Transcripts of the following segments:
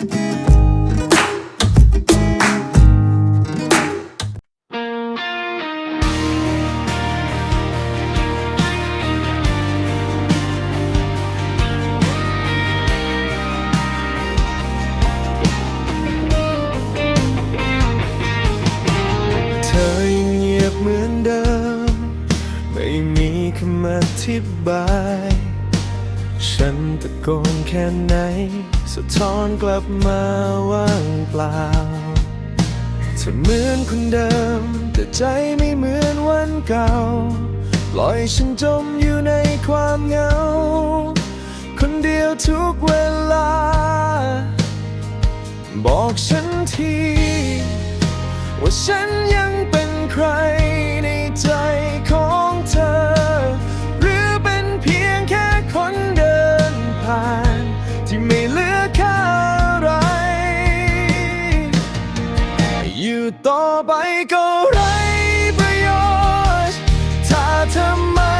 เธอยังเงียบเหมือนเดิม ไม่มีคำอธิบาย ฉันตะโกนแค่ไหน สะท้อนกลับมาว่างเปล่าเธอเหมือนคนเดิม แต่ใจไม่เหมือนวันเก่า ปล่อยฉันจมอยู่ในความเหงา คนเดียวทุกเวลา บอกฉันที ว่าฉันยังเป็นใคร ต่อไปก็ไรประโยชน์ ถ้าเธอไม่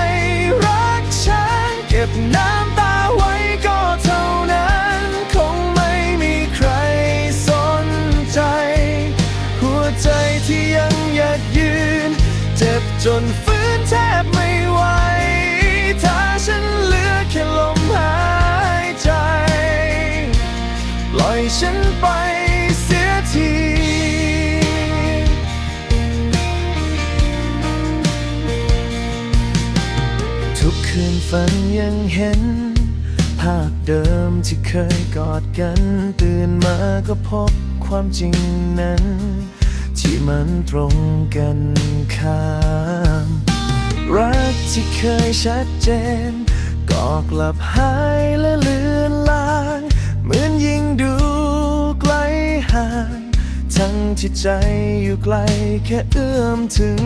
รักฉัน เก็บน้ำตาไว้ก็เท่านั้น คงไม่มีใครสนใจ หัวใจที่ยังหยัดยืน เจ็บจน คืนฝันยังเห็น ภาพเดิมที่เคยกอดกัน ตื่นมาก็พบความจริงนั้น ที่มันตรงกันข้าม รักที่เคยชัดเจน ก็กลับหายและเลือนลาง เหมือนยิ่งดูไกลห่าง ทั้งที่ใจอยู่ไกลแค่เอื้อมถึง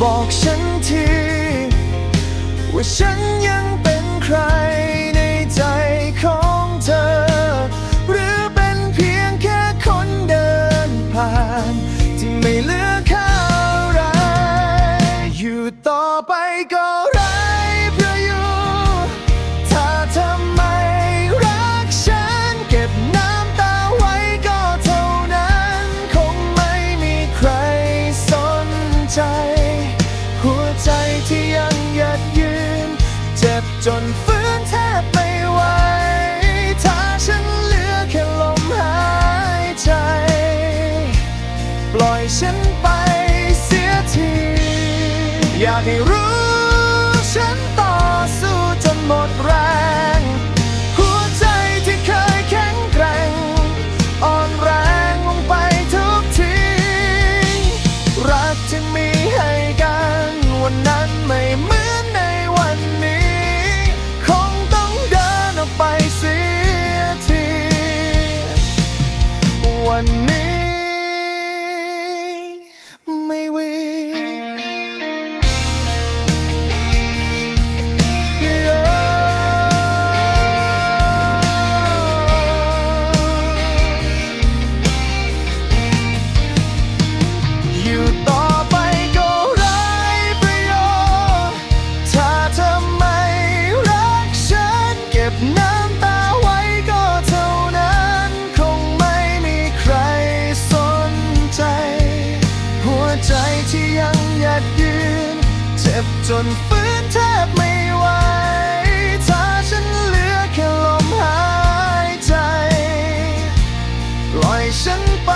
บอกฉันที ว่าฉันยังเป็นใครในใจของเธอ หรือเป็นเพียงแค่คนเดินผ่าน ที่ไม่เหลือค่าอะไร อยู่ต่อไปก็ ฉันไปเสียที อยากให้รู้ นฟื้นแทบไม่ไหวถ้าฉันเหลือแค่ลมหายใจปล่อยฉันไป